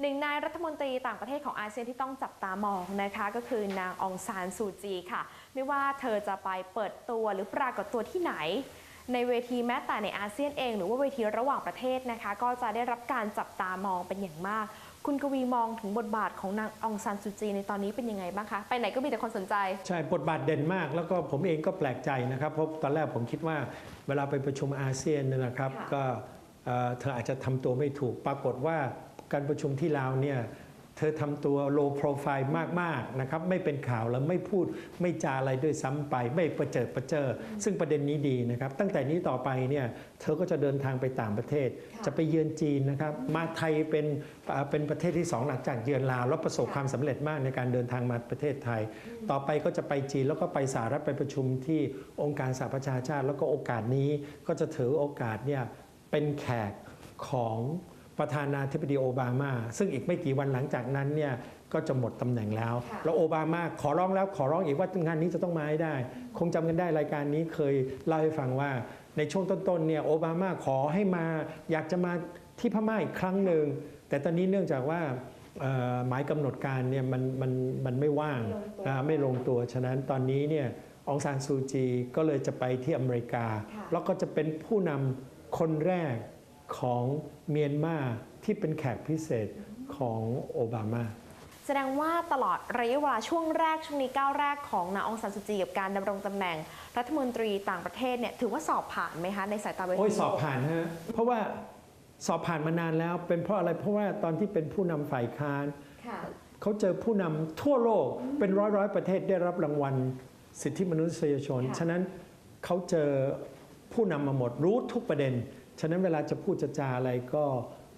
หนึ่งนายรัฐมนตรีต่างประเทศของอาเซียนที่ต้องจับตามองนะคะ ก็คือนางองซานซูจีค่ะ ไม่ว่าเธอจะไปเปิดตัวหรือปรากฏตัวที่ไหน ในเวทีแม้แต่ในอาเซียนเอง หรือว่าเวทีระหว่างประเทศนะคะ ก็จะได้รับการจับตามองเป็นอย่างมาก คุณกวีมองถึงบทบาทของนางองซานซูจีในตอนนี้เป็นยังไงบ้างคะไปไหนก็มีแต่คนสนใจ ใช่บทบาทเด่นมาก แล้วก็ผมเองก็แปลกใจนะครับเพราะตอนแรกผมคิดว่าเวลาไปประชุมอาเซียนเนยนะครับค่ะก็เอ่อเธออาจจะทำตัวไม่ถูกปรากฏว่า การประชุมที่ลาวเนี่ยเธอทำตัว low profile มาก ๆ นะครับ ไม่เป็นข่าวแล้วไม่พูดไม่จาอะไรด้วยซ้ำไป ไม่ประเจิดประเจิอซึ่งประเด็นนี้ดีนะครับ ตั้งแต่นี้ต่อไปเนี่ยเธอก็จะเดินทางไปต่างประเทศค่ะจะไปเยือนจีนนะครับ มาไทยเป็นเอ่อเป็นประเทศที่สองหลังจากเยือนลาว แล้วประสบค่ะความสำเร็จมากในการเดินทางมาประเทศไทย ต่อไปก็จะไปจีนแล้วก็ไปสหรัฐไปประชุมที่องค์การสหประชาชาติ แล้วก็โอกาสนี้ก็จะถือโอกาสเนี่ยเป็นแขกของ ประธานาธิบดีโอบามา ซึ่งอีกไม่กี่วันหลังจากนั้นเนี่ยก็จะหมดตำแหน่งแล้วค่ะแล้วโอบามาขอร้องแล้วขอร้องอีกว่างานนี้จะต้องมาให้ได้ คงจำกันได้รายการนี้เคยเล่าให้ฟังว่าในช่วงต้นๆเนี่ยโอบามาขอให้มาอยากจะมาที่พม่าอีกครั้งหนึ่งแต่ตอนนี้เนื่องจากว่าเอ่อหมายกำหนดการเนี่ยมันมันมันไม่ว่างไม่ลงตัวอ่าไม่ลงตัวฉะนั้นตอนนี้เนี่ยองซานซูจีก็เลยจะไปที่อเมริกาค่ะแล้วก็จะเป็นผู้นำคนแรก ของเมียนมาที่เป็นแขกพิเศษของโอบามาแสดงว่าตลอดระยะเวลาช่วงแรกช่วงนี้ก้าวแรกของนางองซานซูจีกับการดำรงตำแหน่ง รัฐมนตรีต่างประเทศเนี่ยถือว่าสอบผ่านไหมคะในสายตาเวทีโอ้ยสอบผ่านฮะเพราะว่าสอบผ่านมานานแล้วเป็นเพราะอะไรเพราะว่าตอนที่เป็นผู้นำฝ่ายค้านค่ะเขาเจอผู้นำทั่วโลกเป็นร้อยร้อยๆประเทศได้รับรางวัล สิทธิมนุษยชนค่ะฉะนั้นเขาเจอผู้นำมาหมดรู้ทุกประเด็น ฉะนั้นเวลาจะพูดจะจาอะไรก็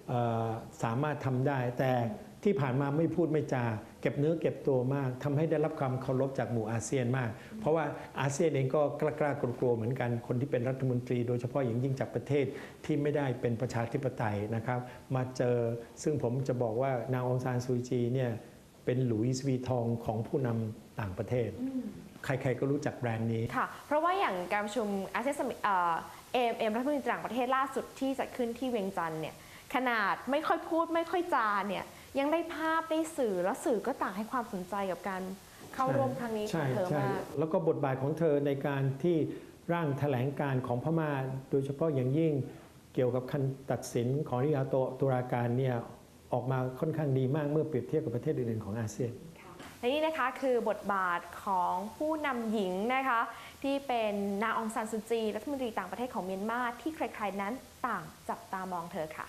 เอ่อสามารถทำได้ แต่ที่ผ่านมาไม่พูดไม่จา เก็บเนื้อเก็บตัวมากทำให้ได้รับความเคารพจากหมู่อาเซียนมาก เพราะว่าอาเซียนเองก็กล้าๆกลัวๆเหมือนกันคนที่เป็นรัฐมนตรี โดยเฉพาะอย่างยิ่งจากประเทศที่ไม่ได้เป็นประชาธิปไตยนะครับ มาเจอซึ่งผมจะบอกว่านางองซานซูจีเนี่ยเป็นหลุยส์วีทองของผู้นำต่างประเทศ ใครๆก็รู้จักแบรนด์นี้ค่ะเพราะว่าอย่างการประชุมอาเซียน สมิเอ็มเอ็มรัฐมนตรีต่างประเทศล่าสุดที่จัดขึ้นที่เวียงจันทร์เนี่ยขนาดไม่ค่อยพูดไม่ค่อยจาเนี่ยยังได้ภาพได้สื่อแล้วสื่อก็ต่างให้ความสนใจกับการเข้าร่วมครั้งนี้ขอใช่งเธอใช่มากแล้วก็บทบาทของเธอในการที่ร่างแถลงการของพม่าโดยเฉพาะอย่างยิ่งเกี่ยวกับคันตัดสินของนิยาโตตุลาการเนี่ยออกมาค่อนข้างดีมากเมื่อเปรียบเทียบกับประเทศอื่นๆของอาเซียนและนี่นะคะคือบทบาทของผู้นำหญิงนะคะ ที่เป็นนาองซานซูจี รัฐมนตรีต่างประเทศของเมียนมาที่ใครๆนั้นต่างจับตามองเธอค่ะ